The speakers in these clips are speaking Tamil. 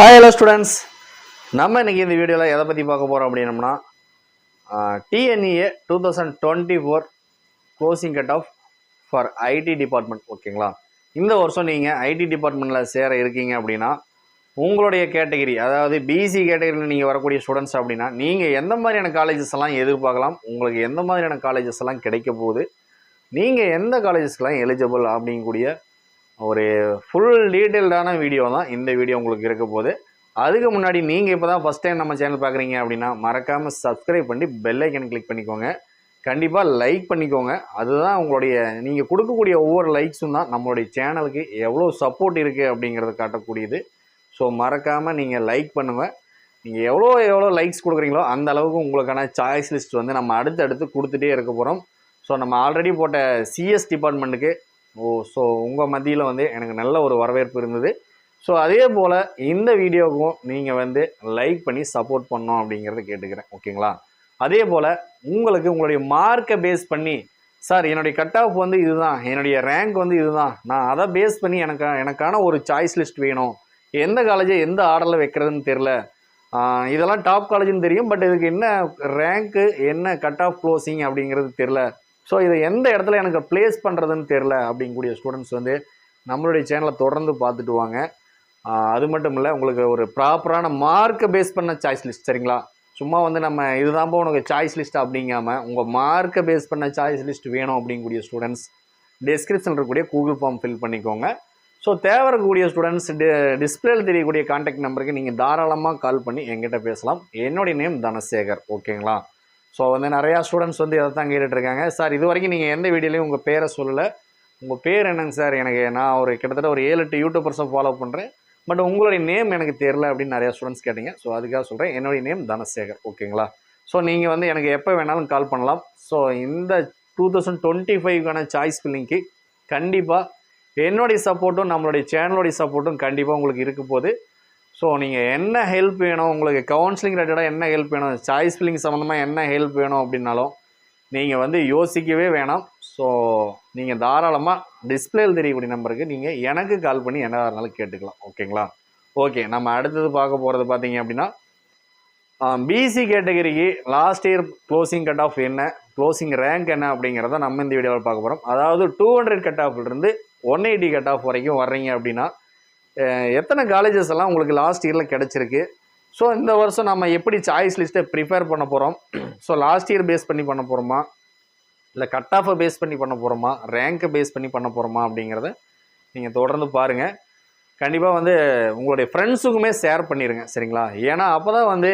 ஹாய் ஹலோ ஸ்டூடெண்ட்ஸ் நம்ம இன்றைக்கி இந்த வீடியோவில் எதை பற்றி பார்க்க போகிறோம் அப்படின்னம்னா TNEA two thousand twenty four closing cut off for IT department ஓகேங்களா? இந்த வருஷம் நீங்கள் ஐடி டிபார்ட்மெண்ட்டில் சேர இருக்கீங்க அப்படின்னா உங்களுடைய கேட்டகரி அதாவது பிசி கேட்டகரியில் நீங்கள் வரக்கூடிய ஸ்டூடெண்ட்ஸ் அப்படின்னா நீங்கள் எந்த மாதிரியான காலேஜஸ் எல்லாம் எதிர்பார்க்கலாம் உங்களுக்கு எந்த மாதிரியான காலேஜஸ் எல்லாம் கிடைக்க போகுது நீங்கள் எந்த காலேஜஸ்க்கெலாம் எலிஜிபிள் அப்படிங்கக்கூடிய ஒரு ஃபுல் டீட்டெயில்டான வீடியோ தான் இந்த வீடியோ உங்களுக்கு இருக்க போது அதுக்கு முன்னாடி நீங்கள் இப்போ தான் ஃபஸ்ட் டைம் நம்ம சேனல் பார்க்குறீங்க அப்படின்னா மறக்காமல் சப்ஸ்கிரைப் பண்ணி பெல் ஐக்கன் கிளிக் பண்ணிக்கோங்க. கண்டிப்பாக லைக் பண்ணிக்கோங்க. அதுதான் உங்களுடைய நீங்கள் கொடுக்கக்கூடிய ஒவ்வொரு லைக்ஸும் தான் நம்மளுடைய சேனலுக்கு எவ்வளோ சப்போர்ட் இருக்குது அப்படிங்கிறத காட்டக்கூடியது. ஸோ மறக்காமல் நீங்கள் லைக் பண்ணுங்கள் நீங்கள் எவ்வளோ எவ்வளோ லைக்ஸ் கொடுக்குறீங்களோ அந்த அளவுக்கு உங்களுக்கான சாய்ஸ் லிஸ்ட் வந்து நம்ம அடுத்தடுத்து கொடுத்துட்டே இருக்க போகிறோம் ஸோ நம்ம ஆல்ரெடி போட்ட சிஎஸ் டிபார்ட்மெண்ட்டுக்கு ஓ ஸோ உங்கள் மத்தியில் வந்து எனக்கு நல்ல ஒரு வரவேற்பு இருந்தது. ஸோ அதே போல் இந்த வீடியோவுக்கும் நீங்கள் வந்து லைக் பண்ணி சப்போர்ட் பண்ணோம் அப்படிங்கிறத கேட்டுக்கிறேன். ஓகேங்களா அதே போல் உங்களுக்கு உங்களுடைய மார்க்கை பேஸ் பண்ணி சார் என்னுடைய கட் ஆஃப் வந்து இதுதான் என்னுடைய ரேங்க் வந்து இதுதான். நான் அதை பேஸ் பண்ணி எனக்கு எனக்கான ஒரு சாய்ஸ் லிஸ்ட் வேணும். எந்த காலேஜை எந்த ஆர்டரில் வைக்கிறதுன்னு தெரில இதெல்லாம் டாப் காலேஜ்னு தெரியும் பட் இதுக்கு என்ன ரேங்க்கு என்ன கட் ஆஃப் க்ளோசிங் அப்படிங்கிறது தெரில ஸோ இதை எந்த இடத்துல எனக்கு ப்ளேஸ் பண்ணுறதுன்னு தெரில அப்படிங்கக்கூடிய ஸ்டூடெண்ட்ஸ் வந்து நம்மளுடைய சேனலை தொடர்ந்து பார்த்துட்டு வாங்க. அது மட்டும் இல்லை உங்களுக்கு ஒரு ப்ராப்பரான மார்க்கை பேஸ் பண்ண சாய்ஸ் லிஸ்ட் சரிங்களா? சும்மா வந்து நம்ம இதுதான்ப்பா உனக்கு சாய்ஸ் லிஸ்ட் அப்படிங்காம உங்கள் மார்க்கை பேஸ் பண்ண சாய்ஸ் லிஸ்ட் வேணும் அப்படிங்கக்கூடிய ஸ்டூடெண்ட்ஸ் டிஸ்கிரிப்ஷனில் இருக்கக்கூடிய கூகுள் ஃபார்ம் ஃபில் பண்ணிக்கோங்க. ஸோ தேவை இருக்கக்கூடிய ஸ்டூடெண்ட்ஸ் டி டிஸ்பிளேயில் தெரியக்கூடிய காண்டாக்ட் நம்பருக்கு நீங்கள் தாராளமாக கால் பண்ணி எங்கிட்ட பேசலாம். என்னுடைய நேம் தனசேகர் ஓகேங்களா ஸோ வந்து நிறையா ஸ்டூடெண்ட்ஸ் வந்து இதை தான் கேட்டுட்ருக்காங்க. சார் இது வரைக்கும் நீங்கள் எந்த வீடியோலையும் உங்கள் பேரை சொல்லலை. உங்கள் பேர் என்னங்க சார் எனக்கு நான் ஒரு கிட்டத்தட்ட ஒரு ஏழு எட்டு யூடியூபர்ஸை ஃபாலோ பண்ணுறேன் பட் உங்களுடைய நேம் எனக்கு தெரில அப்படின்னு நிறையா ஸ்டூடெண்ட்ஸ் கேட்டீங்க. ஸோ அதுக்காக சொல்கிறேன் என்னுடைய நேம் தனசேகர். ஓகேங்களா ஸோ நீங்கள் வந்து எனக்கு எப்போ வேணாலும் கால் பண்ணலாம். ஸோ இந்த டூ தௌசண்ட் டுவெண்ட்டி ஃபைவ்க்கான சாய்ஸ் ஃபில்லிங்க்கு கண்டிப்பாக என்னுடைய சப்போர்ட்டும் நம்மளுடைய சேனலுடைய சப்போர்ட்டும் கண்டிப்பாக உங்களுக்கு இருக்க போது ஸோ நீங்கள் என்ன ஹெல்ப் வேணும்? உங்களுக்கு கவுன்சிலிங் ரிலேட்டடாக என்ன ஹெல்ப் வேணும்? சாய்ஸ் ஃபில்லிங் சம்மந்தமாக என்ன ஹெல்ப் வேணும் அப்படின்னாலும் நீங்கள் வந்து யோசிக்கவே வேணாம். ஸோ நீங்கள் தாராளமாக டிஸ்பிளேயில் தெரியக்கூடிய நம்பருக்கு நீங்கள் எனக்கு கால் பண்ணி என்ன இருந்தாலும் கேட்டுக்கலாம். ஓகேங்களா ஓகே நம்ம அடுத்தது பார்க்க போகிறது பார்த்தீங்க அப்படின்னா பிசி கேட்டகரிக்கு last year closing cut off என்ன? க்ளோசிங் ரேங்க் என்ன அப்படிங்கிறத நம்ம இந்த வீடியோவில் பார்க்க போகிறோம் அதாவது டூ ஹண்ட்ரட் கட் ஆஃப்லேருந்து ஒன் எயிட்டி கட் ஆஃப் வரைக்கும் வர்றீங்க அப்படின்னா எத்தனை காலேஜஸ் எல்லாம் உங்களுக்கு லாஸ்ட் இயரில் கிடச்சிருக்கு? ஸோ இந்த வருஷம் நம்ம எப்படி சாய்ஸ் லிஸ்ட்டை ப்ரிப்பேர் பண்ண போகிறோம் ஸோ லாஸ்ட் இயர் பேஸ் பண்ணி பண்ண போகிறோமா இல்லை கட் ஆஃபை பேஸ் பண்ணி பண்ண போகிறோமா ரேங்க்கை பேஸ் பண்ணி பண்ண போகிறோமா அப்படிங்கிறத நீங்கள் தொடர்ந்து பாருங்கள் கண்டிப்பாக வந்து உங்களுடைய ஃப்ரெண்ட்ஸுக்குமே ஷேர் பண்ணிடுங்க சரிங்களா? ஏன்னா அப்போ தான் வந்து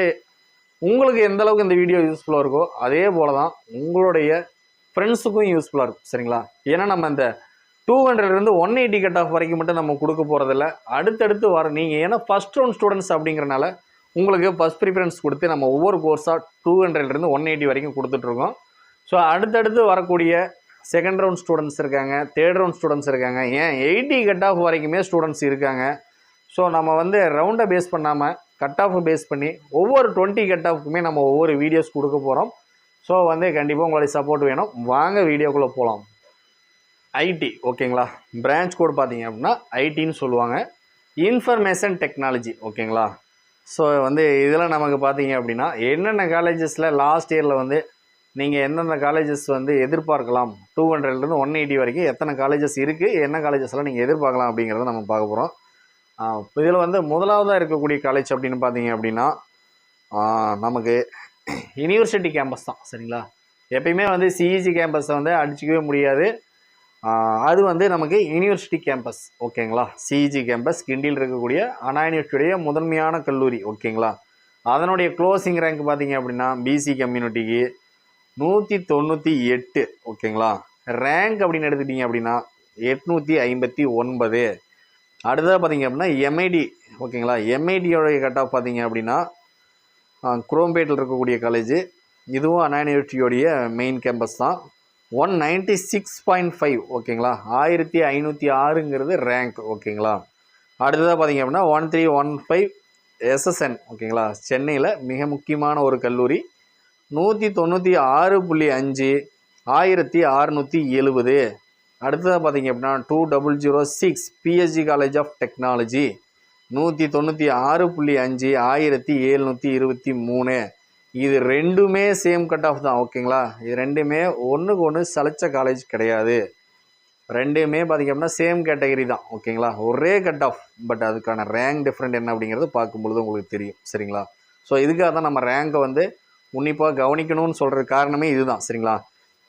உங்களுக்கு எந்த அளவுக்கு இந்த வீடியோ யூஸ்ஃபுல்லாக இருக்கோ அதே போல் தான் உங்களுடைய ஃப்ரெண்ட்ஸுக்கும் யூஸ்ஃபுல்லாக இருக்கும் சரிங்களா? ஏன்னா நம்ம இந்த டூ ஹண்ட்ரட்லேருந்து ஒன் எயிட்டி கட் ஆஃப் வரைக்கும் மட்டும் நம்ம கொடுக்க போகிறதில்ல அடுத்தடுத்து வர நீங்கள் ஏன்னா ஃபஸ்ட் ரவுண்ட் ஸ்டூடெண்ட்ஸ் அப்படிங்கிறனால உங்களுக்கு ஃபஸ்ட் ப்ரிஃபரன்ஸ் கொடுத்து நம்ம ஒவ்வொரு கோர்ஸாக டூ ஹண்ட்ரட்லேருந்து ஒன் எயிட்டி வரைக்கும் கொடுத்துட்ருக்கோம் ஸோ அடுத்தடுத்து வரக்கூடிய செகண்ட் ரவுண்ட் ஸ்டூடெண்ட்ஸ் இருக்காங்க தேர்ட் ரவுண்ட் ஸ்டூடெண்ட்ஸ் இருக்காங்க. ஏன்? எயிட்டி கட் ஆஃப் வரைக்குமே ஸ்டூடெண்ட்ஸ் இருக்காங்க. ஸோ நம்ம வந்து ரவுண்டை பேஸ் பண்ணாமல் கட் ஆஃப் பேஸ் பண்ணி ஒவ்வொரு டுவெண்ட்டி கட் ஆஃப்க்குமே நம்ம ஒவ்வொரு வீடியோஸ் கொடுக்க போகிறோம் ஸோ வந்து கண்டிப்பாக உங்களுடைய சப்போர்ட் வேணும். வாங்க வீடியோக்குள்ளே போகலாம் ஐடி ஓகேங்களா பிரான்ச் கோட் பார்த்தீங்க அப்படின்னா ஐடின்னு சொல்லுவாங்க. இன்ஃபர்மேஷன் டெக்னாலஜி ஓகேங்களா ஸோ வந்து இதில் நமக்கு பார்த்தீங்க அப்படின்னா என்னென்ன காலேஜஸில் லாஸ்ட் இயரில் வந்து நீங்கள் எந்தெந்த காலேஜஸ் வந்து எதிர்பார்க்கலாம்? டூ ஹண்ட்ரட்லேருந்து ஒன் எயிட்டி வரைக்கும் எத்தனை காலேஜஸ் இருக்குது என்ன காலேஜஸ்லாம் நீங்கள் எதிர்பார்க்கலாம் அப்படிங்கிறத நம்ம பார்க்க போகிறோம் இதில் வந்து முதலாவதாக இருக்கக்கூடிய காலேஜ் அப்படின்னு பார்த்தீங்க அப்படின்னா நமக்கு யூனிவர்சிட்டி கேம்பஸ் தான் சரிங்களா? எப்பயுமே வந்து சிஇசி கேம்பஸை வந்து அடிச்சிக்கவே முடியாது. அது வந்து நமக்கு யூனிவர்சிட்டி கேம்பஸ் ஓகேங்களா? சிஜி கேம்பஸ் கிண்டியில் இருக்கக்கூடிய அண்ணா யூனிவர்சிட்டியுடைய முதன்மையான கல்லூரி ஓகேங்களா? அதனுடைய க்ளோசிங் ரேங்க் பார்த்தீங்க அப்படின்னா பிசி கம்யூனிட்டிக்கு நூற்றி தொண்ணூற்றி எட்டு ஓகேங்களா? ரேங்க் அப்படின்னு எடுத்துக்கிட்டிங்க அப்படின்னா எட்நூற்றி ஐம்பத்தி ஒன்பது. அடுத்ததாக பார்த்தீங்க அப்படின்னா எம்ஐடி ஓகேங்களா? எம்ஐடியோடைய கட் ஆஃப் பார்த்தீங்க அப்படின்னா குரோம்பேட்டில் இருக்கக்கூடிய காலேஜ் இதுவும் அண்ணா யூனிவர்சிட்டியோடைய மெயின் கேம்பஸ் தான். One ninety six point five ஓகேங்களா? ஆயிரத்தி ஐநூற்றி ஆறுங்கிறது ரேங்க் ஓகேங்களா? அடுத்ததாக பார்த்தீங்க அப்படின்னா one three one five SSN ஓகேங்களா? சென்னையில் மிக முக்கியமான ஒரு கல்லூரி. நூற்றி தொண்ணூற்றி ஆறு புள்ளி அஞ்சு ஆயிரத்தி அறுநூற்றி எழுபது. அடுத்ததாக பார்த்தீங்க அப்படின்னா two double zero six PhD college of technology நூற்றி தொண்ணூற்றி ஆறு புள்ளி அஞ்சு ஆயிரத்தி எழுநூற்றி இருபத்தி மூணு. இது ரெண்டுமே சேம் கட் ஆஃப் தான் ஓகேங்களா இது ரெண்டுமே ஒன்றுக்கு ஒன்று சளைச்ச காலேஜ் கிடையாது. ரெண்டுமே பார்த்திங்க அப்படின்னா சேம் கேட்டகரி தான் ஓகேங்களா ஒரே கட் ஆஃப் பட் அதுக்கான ரேங்க் டிஃப்ரெண்ட் என்ன அப்படிங்கிறது பார்க்கும்பொழுது உங்களுக்கு தெரியும் சரிங்களா? ஸோ இதுக்காக தான் நம்ம ரேங்கை வந்து உன்னிப்பாக கவனிக்கணும்னு சொல்கிற காரணமே இதுதான் சரிங்களா?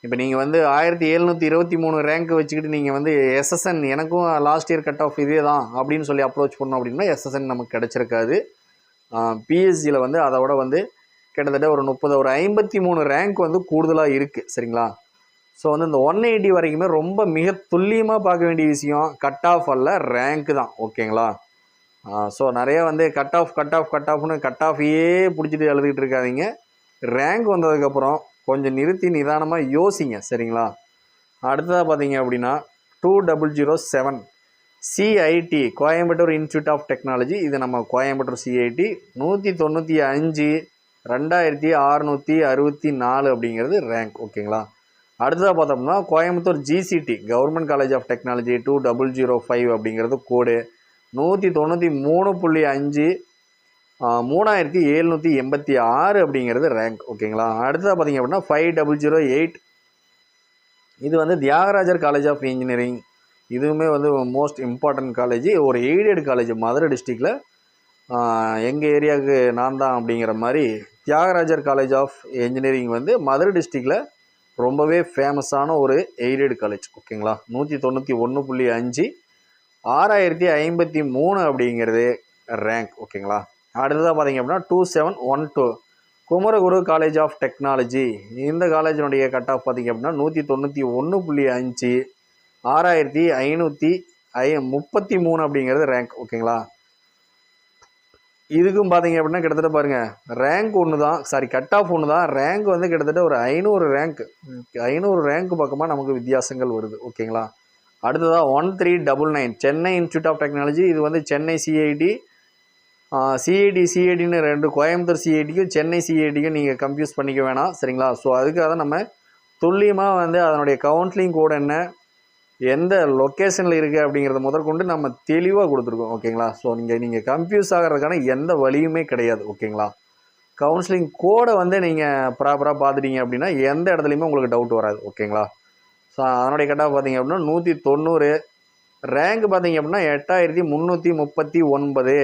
இப்போ நீங்கள் வந்து ஆயிரத்தி எழுநூற்றி இருபத்தி மூணு ரேங்க் வச்சுக்கிட்டு நீங்கள் வந்து எஸ்எஸ்என் எனக்கும் லாஸ்ட் இயர் கட் ஆஃப் இதே தான் அப்படின்னு சொல்லி அப்ரோச் பண்ணோம் அப்படின்னா எஸ்எஸ்என் நமக்கு கிடச்சிருக்காது. பிஎஸ்சியில் வந்து அதை விட வந்து கிட்டத்தட்ட ஒரு முப்பது ஒரு ஐம்பத்தி மூணு ரேங்க் வந்து கூடுதலாக இருக்குது சரிங்களா? ஸோ வந்து இந்த ஒன் எயிட்டி வரைக்குமே ரொம்ப மிக துல்லியமாக பார்க்க வேண்டிய விஷயம் கட் ஆஃப் அல்ல ரேங்க் தான் ஓகேங்களா? ஸோ நிறைய வந்து cut off cut off cut ஆஃப்னு cut ஆஃபையே பிடிச்சிட்டு எழுதிக்கிட்டு இருக்காதிங்க. ரேங்க் வந்ததுக்கப்புறம் கொஞ்சம் நிறுத்தி நிதானமாக யோசிங்க சரிங்களா? அடுத்ததாக பார்த்தீங்க அப்படின்னா two double zero seven CIT Coimbatore institute of technology இது நம்ம கோயம்புத்தூர் சிஐடி நூற்றி தொண்ணூற்றி அஞ்சு ரெண்டாயிரத்தி அறநூற்றி அறுபத்தி நாலு அப்படிங்கிறது ரேங்க் ஓகேங்களா அடுத்ததாக பார்த்தோம்னா Coimbatore GCT government college of technology two double zero five அப்படிங்கிறது கோடு நூற்றி தொண்ணூற்றி மூணு புள்ளி அஞ்சு மூணாயிரத்தி எழுநூற்றி எண்பத்தி ஆறு அப்படிங்கிறது ரேங்க் ஓகேங்களா அடுத்ததாக பார்த்தீங்க அப்படின்னா ஃபைவ் டபுள் ஜீரோ எயிட் இது வந்து தியாகராஜர் காலேஜ் ஆஃப் இன்ஜினியரிங் இதுவுமே வந்து மோஸ்ட் இம்பார்ட்டன்ட் காலேஜ் ஒரு எய்டட் காலேஜ் மதுரை டிஸ்ட்ரிக்டில் எங்கள் ஏரியாவுக்கு நான் தான் அப்படிங்கிற மாதிரி தியாகராஜர் காலேஜ் ஆஃப் இன்ஜினியரிங் வந்து மதுரை டிஸ்ட்ரிக்டில் ரொம்பவே ஃபேமஸான ஒரு எய்டட் காலேஜ் ஓகேங்களா? நூற்றி தொண்ணூற்றி ஒன்று புள்ளி அஞ்சு ஆறாயிரத்தி ஐம்பத்தி மூணு அப்படிங்கிறது ரேங்க் ஓகேங்களா? அடுத்ததாக பார்த்தீங்க அப்படின்னா two seven one two Kumaraguru college of technology இந்த காலேஜினுடைய கட் ஆஃப் பார்த்தீங்க அப்படின்னா நூற்றி தொண்ணூற்றி ஒன்று புள்ளி அஞ்சு ஆறாயிரத்தி ஐநூற்றி ஐ முப்பத்தி மூணு அப்படிங்கிறது ரேங்க் ஓகேங்களா? இதுக்கும் பார்த்தீங்க அப்படின்னா கிட்டத்தட்ட பாருங்கள் ரேங்க் ஒன்று தான் சாரி கட் ஆஃப் ஒன்று தான் ரேங்க் வந்து கிட்டத்தட்ட ஒரு ஐநூறு ரேங்க் ஐநூறு ரேங்க் பக்கமாக நமக்கு வித்தியாசங்கள் வருது. ஓகேங்களா அடுத்ததாக one three double nine Chennai institute of technology இது வந்து சென்னை சிஐடி சிஐடி சிஐடின்னு ரெண்டு கோயம்புத்தூர் சிஐடிக்கும் சென்னை சிஐடிக்கும் நீங்கள் கன்ஃபியூஸ் பண்ணிக்க வேணாம். சரிங்களா? ஸோ அதுக்காக நம்ம துல்லியமாக வந்து அதனுடைய கவுன்சிலிங் கோடு என்ன? எந்த லொக்கேஷனில் இருக்குது அப்படிங்கிறத முதற்கொண்டு நம்ம தெளிவாக கொடுத்துருக்கோம் ஓகேங்களா ஸோ நீங்கள் நீங்கள் கன்ஃபியூஸ் ஆகிறதுக்கான எந்த வழியுமே கிடையாது ஓகேங்களா கவுன்சிலிங் கோடை வந்து நீங்கள் ப்ராப்பராக பார்த்துட்டீங்க அப்படின்னா எந்த இடத்துலையுமே உங்களுக்கு டவுட் வராது ஓகேங்களா ஸோ அதனுடைய கட்டாக பார்த்தீங்க அப்படின்னா நூற்றி தொண்ணூறு ரேங்க் பார்த்தீங்க அப்படின்னா எட்டாயிரத்தி முந்நூற்றி முப்பத்தி ஒன்பது.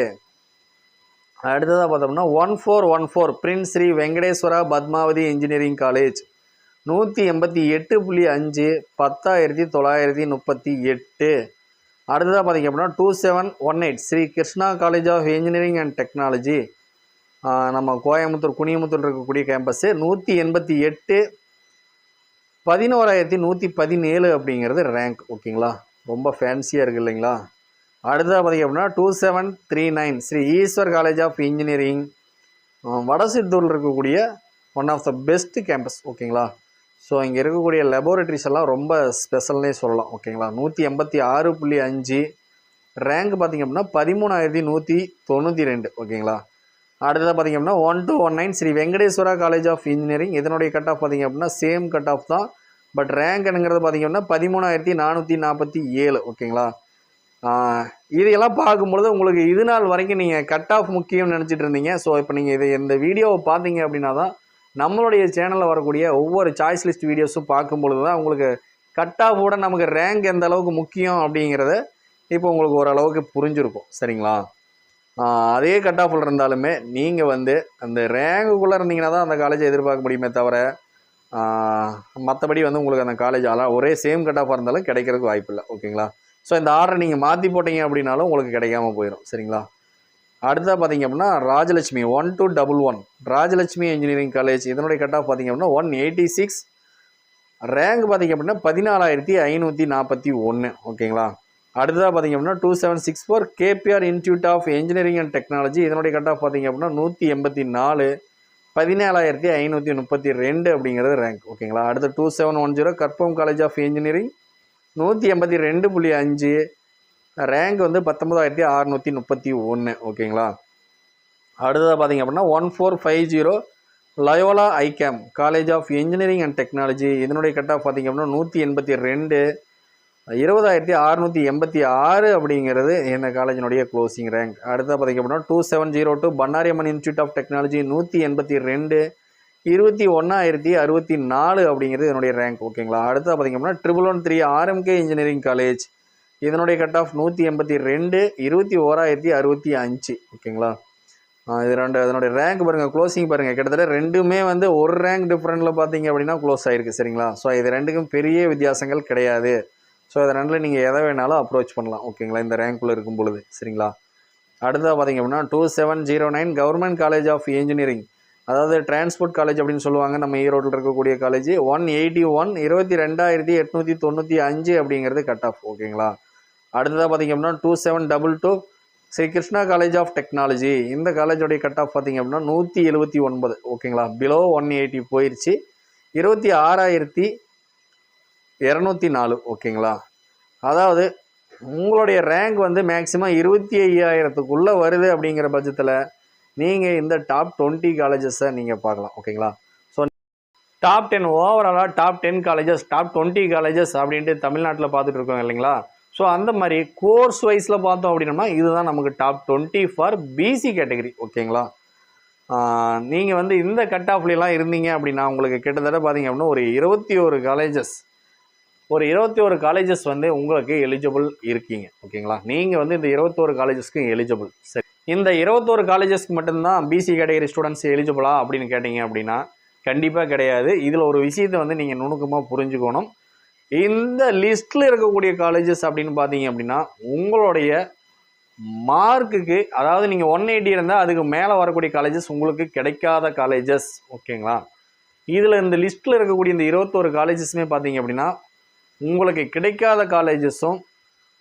அடுத்ததாக பார்த்தோம்னா one four one four prince Shri Venkateswara Padmavathi engineering college நூற்றி எண்பத்தி எட்டு புள்ளி அஞ்சு பத்தாயிரத்தி தொள்ளாயிரத்தி முப்பத்தி எட்டு. அடுத்ததாக பார்த்தீங்க அப்படின்னா two seven one eight Shri Krishna college of engineering and technology நம்ம கோயம்புத்தூர் குனியமுத்தூர் இருக்கக்கூடிய கேம்பஸ்ஸு நூற்றி எண்பத்தி எட்டு பதினோராயிரத்தி நூற்றி பதினேழு அப்படிங்கிறது ரேங்க் ஓகேங்களா? ரொம்ப ஃபேன்சியாக இருக்குது இல்லைங்களா? அடுத்ததாக பார்த்தீங்க அப்படின்னா two seven three nine Shri Eshwar college of engineering வடசித்தூரில் இருக்கக்கூடிய one of the best campus ஓகேங்களா? ஸோ இங்கே இருக்கக்கூடிய லெபோரட்டரிஸ் எல்லாம் ரொம்ப ஸ்பெஷல்னே சொல்லலாம் ஓகேங்களா நூற்றி எண்பத்தி ஆறு புள்ளி அஞ்சு. ரேங்க் பார்த்திங்க அப்படின்னா பதிமூணாயிரத்தி நூற்றி தொண்ணூற்றி ரெண்டு ஓகேங்களா அடுத்ததாக பார்த்திங்க அப்படின்னா one two one nine Shri Venkateswara college of engineering இதனுடைய கட் ஆஃப் பார்த்திங்க அப்படின்னா சேம் கட் ஆஃப் தான் பட் ரேங்க்னுங்கிறது பார்த்திங்க அப்படின்னா பதிமூணாயிரத்தி நானூற்றி நாற்பத்தி ஏழு ஓகேங்களா இதையெல்லாம் பார்க்கும்பொழுது உங்களுக்கு இது நாள் வரைக்கும் நீங்கள் கட் ஆஃப் முக்கியம்னு நினச்சிட்டு இருந்தீங்க. ஸோ இப்போ நீங்கள் இதை இந்த வீடியோவை பார்த்தீங்க அப்படின்னா தான் நம்மளுடைய சேனலில் வரக்கூடிய ஒவ்வொரு சாய்ஸ் லிஸ்ட் வீடியோஸும் பார்க்கும்பொழுது தான் உங்களுக்கு கட் ஆஃபோட நமக்கு ரேங்க் எந்த அளவுக்கு முக்கியம் அப்படிங்கிறத இப்போ உங்களுக்கு ஓரளவுக்கு புரிஞ்சிருக்கும். சரிங்களா? அதே கட் ஆஃபில் இருந்தாலுமே நீங்கள் வந்து அந்த ரேங்குக்குள்ளே இருந்தீங்கன்னா தான் அந்த காலேஜை எதிர்பார்க்க முடியுமே தவிர மற்றபடி வந்து உங்களுக்கு அந்த காலேஜ் அலாம் ஒரே சேம் கட் ஆஃபாக இருந்தாலும் கிடைக்கிறதுக்கு வாய்ப்பு இல்லை ஓகேங்களா? ஸோ இந்த ஆர்டரை நீங்கள் மாற்றி போட்டீங்க அப்படின்னாலும் உங்களுக்கு கிடைக்காம போயிடும் சரிங்களா? அடுத்ததாக பார்த்தீங்க அப்படின்னா Rajalakshmi one two double one Rajalakshmi engineering college இதனுடைய கட் ஆஃப் பார்த்தீங்க அப்படின்னா ஒன் எயிட்டி சிக்ஸ் ரேங்க் பார்த்தீங்க அப்படின்னா பதினாலாயிரத்தி ஐநூற்றி நாற்பத்தி ஒன்று ஓகேங்களா? அடுத்ததாக பார்த்தீங்க அப்படின்னா two seven six four KPR institute of engineering and technology இதனுடைய கட் ஆஃப் பார்த்தீங்க அப்படின்னா நூற்றி எண்பத்தி நாலு. பதினேழாயிரத்தி ஐநூற்றி முப்பத்தி ரெண்டு அப்படிங்கிறது ரேங்க் ஓகேங்களா? அடுத்து two seven one zero Karpagam college of engineering நூற்றி எண்பத்தி ரெண்டு புள்ளி அஞ்சு. ரேங்க் வந்து பத்தொம்பதாயிரத்தி அறநூற்றி முப்பத்தி ஒன்று ஓகேங்களா அடுத்ததாக பார்த்தீங்க அப்படின்னா one four five zero Loyola ICAM college of engineering and technology இதனுடைய கட் ஆஃப் பார்த்தீங்க அப்படின்னா நூற்றி எண்பத்தி ரெண்டு இருபதாயிரத்தி அறநூற்றி எண்பத்தி ஆறு அப்படிங்கிறது இந்த காலேஜினுடைய க்ளோசிங் ரேங்க் அடுத்தது பார்த்திங்க அப்படின்னா two seven zero two Bannari Amman institute of technology நூற்றி எண்பத்தி ரெண்டு இருபத்தி ஒன்றாயிரத்தி அறுபத்தி நாலு அப்படிங்கிறது என்னுடைய ரேங்க் ஓகேங்களா அடுத்த பார்த்திங்க அப்படின்னா triple one three RMK engineering college இதனுடைய கட் ஆஃப் நூற்றி எண்பத்தி ரெண்டு இருபத்தி ஓராயிரத்தி அறுபத்தி அஞ்சு. ஓகேங்களா? இது ரெண்டு அதனுடைய ரேங்க் பாருங்கள் க்ளோசிங் பாருங்கள் கிட்டத்தட்ட ரெண்டுமே வந்து ஒரு ரேங்க் டிஃப்ரெண்ட்டில் பார்த்தீங்க அப்படின்னா க்ளோஸ் ஆகிருக்கு சரிங்களா? ஸோ இது ரெண்டுக்கும் பெரிய வித்தியாசங்கள் கிடையாது. ஸோ அதை ரெண்டில் நீங்கள் எதை வேணாலும் அப்ரோச் பண்ணலாம் ஓகேங்களா? இந்த ரேங்க்குள்ளே இருக்கும் பொழுது சரிங்களா? அடுத்ததாக பார்த்தீங்க அப்படின்னா two seven zero nine government college of engineering அதாவது டிரான்ஸ்போர்ட் காலேஜ் அப்படின்னு சொல்லுவாங்க நம்ம ஈரோட்டில் இருக்கக்கூடிய காலேஜ் ஒன் எயிட்டி ஒன் இருபத்தி ரெண்டாயிரத்தி எட்நூற்றி தொண்ணூற்றி அஞ்சு அப்படிங்கிறது கட் ஆஃப் ஓகேங்களா? அடுத்ததாக பார்த்தீங்க அப்படின்னா two seven double two Shri Krishna college of technology இந்த காலேஜோடைய கட் ஆஃப் பார்த்தீங்க அப்படின்னா நூற்றி எழுபத்தி ஒன்பது. ஓகேங்களா பிலோ ஒன் எயிட்டி போயிடுச்சு இருபத்தி ஆறாயிரத்தி இரநூத்தி நாலு. ஓகேங்களா அதாவது உங்களுடைய ரேங்க் வந்து மேக்ஸிமம் இருபத்தி ஐயாயிரத்துக்குள்ளே வருது அப்படிங்கிற பட்சத்தில் நீங்கள் இந்த டாப் டுவெண்ட்டி காலேஜஸை நீங்கள் பார்க்கலாம். ஓகேங்களா ஸோ டாப் டென் ஓவராலாக top ten colleges top twenty colleges அப்படின்ட்டு தமிழ்நாட்டில் பார்த்துட்டு இருக்கோம் இல்லைங்களா? ஸோ அந்த மாதிரி கோர்ஸ் வைஸில் பார்த்தோம் அப்படின்னா இதுதான் நமக்கு top twenty for BC category ஓகேங்களா? நீங்கள் வந்து இந்த கட் ஆஃப்லாம் இருந்தீங்க அப்படின்னா உங்களுக்கு கிட்டத்தட்ட பார்த்தீங்க அப்படின்னா ஒரு இருபத்தி ஒரு காலேஜஸ் ஒரு இருபத்தி ஒரு காலேஜஸ் வந்து உங்களுக்கு எலிஜிபிள் இருக்கீங்க. ஓகேங்களா? நீங்கள் வந்து இந்த இருபத்தோரு காலேஜஸ்க்கும் எலிஜிபிள் சரி. இந்த இருபத்தோரு காலேஜஸ்க்கு மட்டும்தான் பிசி கேட்டகரி ஸ்டூடெண்ட்ஸ் எலிஜிபிளா அப்படின்னு கேட்டிங்க அப்படின்னா கண்டிப்பாக கிடையாது. இதில் ஒரு விஷயத்தை வந்து நீங்கள் நுணுக்கமாக புரிஞ்சுக்கணும். இந்த லிஸ்ட்டில் இருக்கக்கூடிய காலேஜஸ் அப்படின்னு பார்த்தீங்க அப்படின்னா உங்களுடைய மார்க்குக்கு அதாவது நீங்கள் ஒன் எயிட்டி இருந்தால் அதுக்கு மேலே வரக்கூடிய காலேஜஸ் உங்களுக்கு கிடைக்காத காலேஜஸ் ஓகேங்களா இதில் இந்த லிஸ்ட்டில் இருக்கக்கூடிய இந்த இருபத்தோரு காலேஜஸுமே பார்த்தீங்க அப்படின்னா உங்களுக்கு கிடைக்காத காலேஜஸும்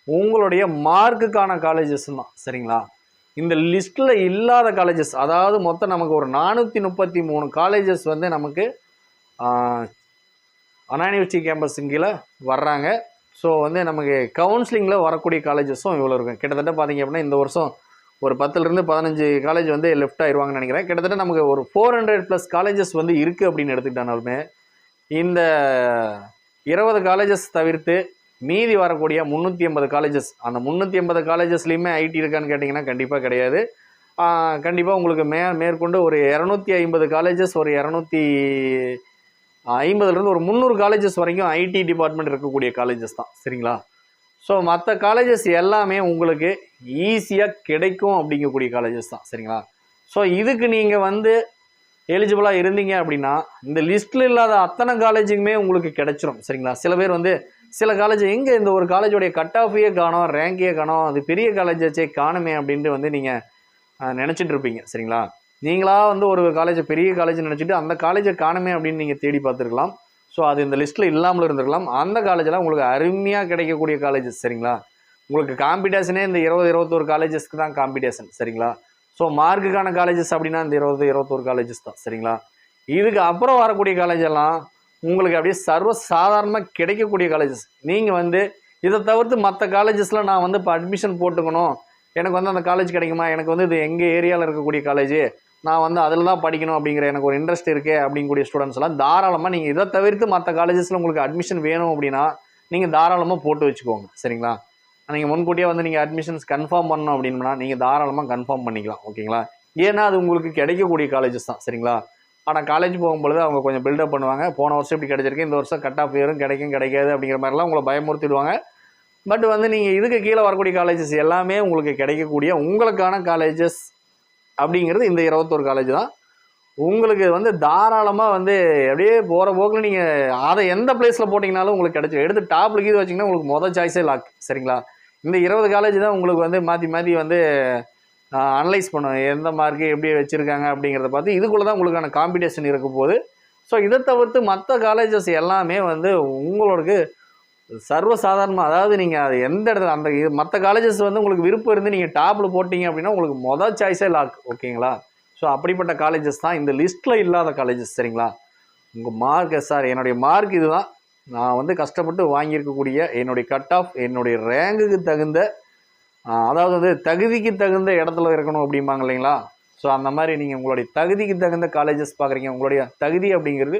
உங்களுடைய மார்க்குக்கான காலேஜஸும் தான் சரிங்களா? இந்த லிஸ்ட்டில் இல்லாத காலேஜஸ் அதாவது மொத்தம் நமக்கு ஒரு நானூற்றி முப்பத்தி மூணு காலேஜஸ் வந்து நமக்கு அண்ணா யூனிவர்சிட்டி கேம்பஸ் கீழே வர்றாங்க. ஸோ வந்து நமக்கு கவுன்சிலிங்கில் வரக்கூடிய காலேஜஸும் இவ்வளோ இருக்கும். கிட்டத்தட்ட பார்த்திங்க அப்படின்னா இந்த வருஷம் ஒரு பத்துலேருந்து பதினஞ்சு காலேஜ் வந்து லெஃப்ட் ஆயிடுவாங்கன்னு நினைக்கிறேன். கிட்டத்தட்ட நமக்கு ஒரு ஃபோர் ஹண்ட்ரட் ப்ளஸ் காலேஜஸ் வந்து இருக்குது அப்படின்னு எடுத்துக்கிட்டாலுமே இந்த இருபது காலேஜஸ் தவிர்த்து மீதி வரக்கூடிய முந்நூற்றி ஐம்பது காலேஜஸ் அந்த முந்நூற்றி ஐம்பது காலேஜஸ்லேயுமே ஐடி இருக்கான்னு கேட்டிங்கன்னா கண்டிப்பாக கிடையாது. கண்டிப்பாக உங்களுக்கு மே மேற்கொண்டு ஒரு இரநூத்தி ஐம்பது காலேஜஸ் ஒரு இரநூத்தி ஐம்பதுலேருந்து ஒரு முந்நூறு காலேஜஸ் வரைக்கும் ஐடி டிபார்ட்மெண்ட் இருக்கக்கூடிய காலேஜஸ் தான். சரிங்களா? ஸோ மற்ற காலேஜஸ் எல்லாமே உங்களுக்கு ஈஸியாக கிடைக்கும் அப்படிங்கக்கூடிய காலேஜஸ் தான். சரிங்களா? ஸோ இதுக்கு நீங்கள் வந்து எலிஜிபிளாக இருந்தீங்க அப்படின்னா இந்த லிஸ்ட்டில் இல்லாத அத்தனை காலேஜுக்குமே உங்களுக்கு கிடைச்சிரும். சரிங்களா? சில பேர் வந்து சில காலேஜ் எங்கே இந்த ஒரு காலேஜோடைய கட் ஆஃபையே காணும் ரேங்கையே காணோம் அது பெரிய காலேஜாச்சே காணுமே அப்படின்ட்டு வந்து நீங்கள் நினச்சிட்டு இருப்பீங்க. சரிங்களா? நீங்களாக வந்து ஒரு காலேஜ் பெரிய காலேஜ் நினச்சிட்டு அந்த காலேஜை காணுமே அப்படின்னு நீங்கள் தேடி பார்த்துருக்கலாம். ஸோ அது இந்த லிஸ்ட்டில் இல்லாமல் இருந்திருக்கலாம். அந்த காலேஜெலாம் உங்களுக்கு அருமையாக கிடைக்கக்கூடிய காலேஜஸ் சரிங்களா? உங்களுக்கு காம்படிஷனே இந்த இருபது இருபத்தோரு காலேஜஸ்க்கு தான் காம்படிஷன் சரிங்களா? ஸோ மார்க்குக்கான காலேஜஸ் அப்படின்னா இந்த இருபது இருபத்தோரு காலேஜஸ் தான் சரிங்களா? இதுக்கு அப்புறம் வரக்கூடிய காலேஜ் எல்லாம் உங்களுக்கு அப்படியே சர்வ சாதாரணமாக கிடைக்கக்கூடிய காலேஜஸ் நீங்கள் வந்து இதை தவிர்த்து மற்ற காலேஜஸில் நான் வந்து இப்போ அட்மிஷன் போட்டுக்கணும். எனக்கு வந்து அந்த காலேஜ் கிடைக்குமா? எனக்கு வந்து இது எங்கள் ஏரியாவில் இருக்கக்கூடிய காலேஜ் நான் வந்து அதில் தான் படிக்கணும் அப்படிங்கிற எனக்கு ஒரு இன்ட்ரெஸ்ட் இருக்கே அப்படிங்கக்கூடிய ஸ்டூடெண்ட்ஸ் எல்லாம் தாராளமாக நீங்கள் இதை தவிர்த்து மற்ற காலேஜஸில் உங்களுக்கு அட்மிஷன் வேணும் அப்படின்னா நீங்கள் தாராளமாக போட்டு வச்சுக்கோங்க. சரிங்களா? நீங்கள் முன்கூட்டியே வந்து நீங்கள் அட்மிஷன்ஸ் கன்ஃபார்ம் பண்ணணும் அப்படின்னா நீங்கள் தாராளமாக கன்ஃபார்ம் பண்ணிக்கலாம். ஓகேங்களா? ஏன்னா அது உங்களுக்கு கிடைக்கக்கூடிய காலேஜஸ் தான். சரிங்களா? ஆனால் காலேஜ் போகும்பொழுது அவங்க கொஞ்சம் பில்டப் பண்ணுவாங்க. போன வருஷம் இப்படி கிடைச்சிருக்கு. இந்த வருஷம் கட் ஆஃப் இயரும் கிடைக்கும் கிடைக்காது அப்படிங்கிற மாதிரிலாம் உங்களை பயமுறுத்திடுவாங்க. பட் வந்து நீங்கள் இதுக்கு கீழே வரக்கூடிய காலேஜஸ் எல்லாமே உங்களுக்கு கிடைக்கக்கூடிய உங்களுக்கான காலேஜஸ் அப்படிங்கிறது இந்த இருபத்தோரு காலேஜ் தான். உங்களுக்கு வந்து தாராளமாக வந்து அப்படியே போகிற போக்கில் நீங்கள் அதை எந்த பிளேஸில் போட்டிங்கனாலும் உங்களுக்கு கிடச்சி எடுத்து டாப்பில் கீது வச்சிங்கன்னா உங்களுக்கு மொதல் சாய்ஸே லாக் சரிங்களா? இந்த இருபது காலேஜ் தான் உங்களுக்கு வந்து மாற்றி மாற்றி வந்து அனலைஸ் பண்ணும். எந்த மார்க்கு எப்படி வச்சுருக்காங்க அப்படிங்கிறத பார்த்து இதுக்குள்ளே தான் உங்களுக்கான காம்படிஷன் இருக்க போகுது. ஸோ இதை தவிர்த்து மற்ற காலேஜஸ் எல்லாமே வந்து உங்களுக்கு சர்வசாதாரணமாக அதாவது நீங்கள் அது எந்த இடத்துல அந்த மற்ற காலேஜஸ் வந்து உங்களுக்கு விருப்பம் இருந்து நீங்கள் டாப்பில் போட்டிங்க அப்படின்னா உங்களுக்கு மொதல் சாய்ஸே லாக் ஓகேங்களா ஸோ அப்படிப்பட்ட காலேஜஸ் தான் இந்த லிஸ்ட்டில் இல்லாத காலேஜஸ் சரிங்களா? உங்கள் மார்க் சார் என்னுடைய மார்க் இதுதான். நான் வந்து கஷ்டப்பட்டு வாங்கியிருக்கக்கூடிய என்னுடைய கட் ஆஃப் என்னுடைய ரேங்குக்கு தகுந்த அதாவது வந்து தகுதிக்கு தகுந்த இடத்துல இருக்கணும் அப்படிம்பாங்க இல்லைங்களா? ஸோ அந்த மாதிரி நீங்கள் உங்களுடைய தகுதிக்கு தகுந்த காலேஜஸ் பார்க்குறீங்க உங்களுடைய தகுதி அப்படிங்கிறது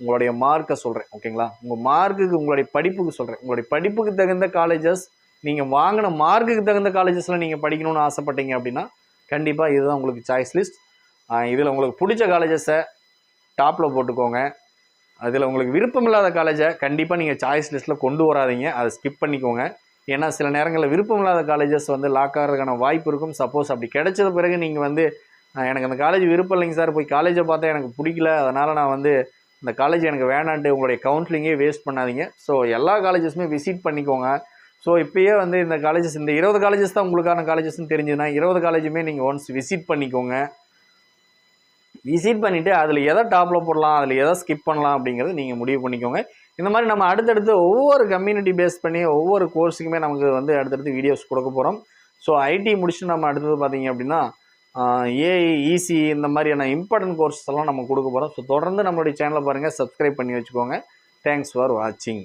உங்களுடைய மார்க்கை சொல்கிறேன் ஓகேங்களா உங்கள் மார்க்குக்கு உங்களுடைய படிப்புக்கு சொல்கிறேன் உங்களுடைய படிப்புக்கு தகுந்த காலேஜஸ் நீங்கள் வாங்கின மார்க்குக்கு தகுந்த காலேஜஸில் நீங்கள் படிக்கணும்னு ஆசைப்பட்டீங்க அப்படின்னா கண்டிப்பாக இதுதான் உங்களுக்கு சாய்ஸ் லிஸ்ட் இதில் உங்களுக்கு பிடிச்ச காலேஜஸை டாப்பில் போட்டுக்கோங்க. அதில் உங்களுக்கு விருப்பம் இல்லாத காலேஜை கண்டிப்பாக நீங்கள் சாய்ஸ் லிஸ்ட்டில் கொண்டு வராதீங்க. அதை ஸ்கிப் பண்ணிக்கோங்க. ஏன்னா சில நேரங்களில் விருப்பம் இல்லாத காலேஜஸ் வந்து லாக் ஆகிறதுக்கான வாய்ப்பு இருக்கும். சப்போஸ் அப்படி கிடைச்சத பிறகு நீங்கள் வந்து எனக்கு அந்த காலேஜ் விருப்பம் இல்லைங்க சார். போய் காலேஜை பார்த்தா எனக்கு பிடிக்கல. அதனால் நான் வந்து இந்த காலேஜ் எனக்கு வேணான்ட்டு உங்களுடைய கவுன்சிலிங்கே வேஸ்ட் பண்ணாதீங்க. ஸோ எல்லா காலேஜஸுமே விசிட் பண்ணிக்கோங்க. ஸோ இப்பயே வந்து இந்த காலேஜஸ் இந்த இருபது காலேஜஸ் தான் உங்களுக்கான காலேஜஸ்னு தெரிஞ்சுதுன்னா இருபது காலேஜுமே நீங்கள் ஒன்ஸ் விசிட் பண்ணிக்கோங்க. விசிட் பண்ணிவிட்டு அதில் எதை டாப்பில் போடலாம் அதில் எதை ஸ்கிப் பண்ணலாம் அப்படிங்கிறது நீங்கள் முடிவு பண்ணிக்கோங்க. இந்த மாதிரி நம்ம அடுத்தடுத்து ஒவ்வொரு கம்யூனிட்டி பேஸ் பண்ணி ஒவ்வொரு கோர்ஸுக்குமே நமக்கு வந்து அடுத்தடுத்து வீடியோஸ் கொடுக்க போகிறோம் ஸோ ஐடி முடிச்சுட்டு நம்ம அடுத்தது பார்த்தீங்க அப்படின்னா ஏஐ ஈசி இந்த மாதிரியான இம்பார்ட்டன்ட் கோர்ஸ் எல்லாம் நம்ம கொடுக்க போகிறோம் ஸோ தொடர்ந்து நம்மளுடைய சேனலை பாருங்கள் சப்ஸ்கிரைப் பண்ணி வச்சுக்கோங்க. தேங்க்ஸ் ஃபார் வாட்சிங்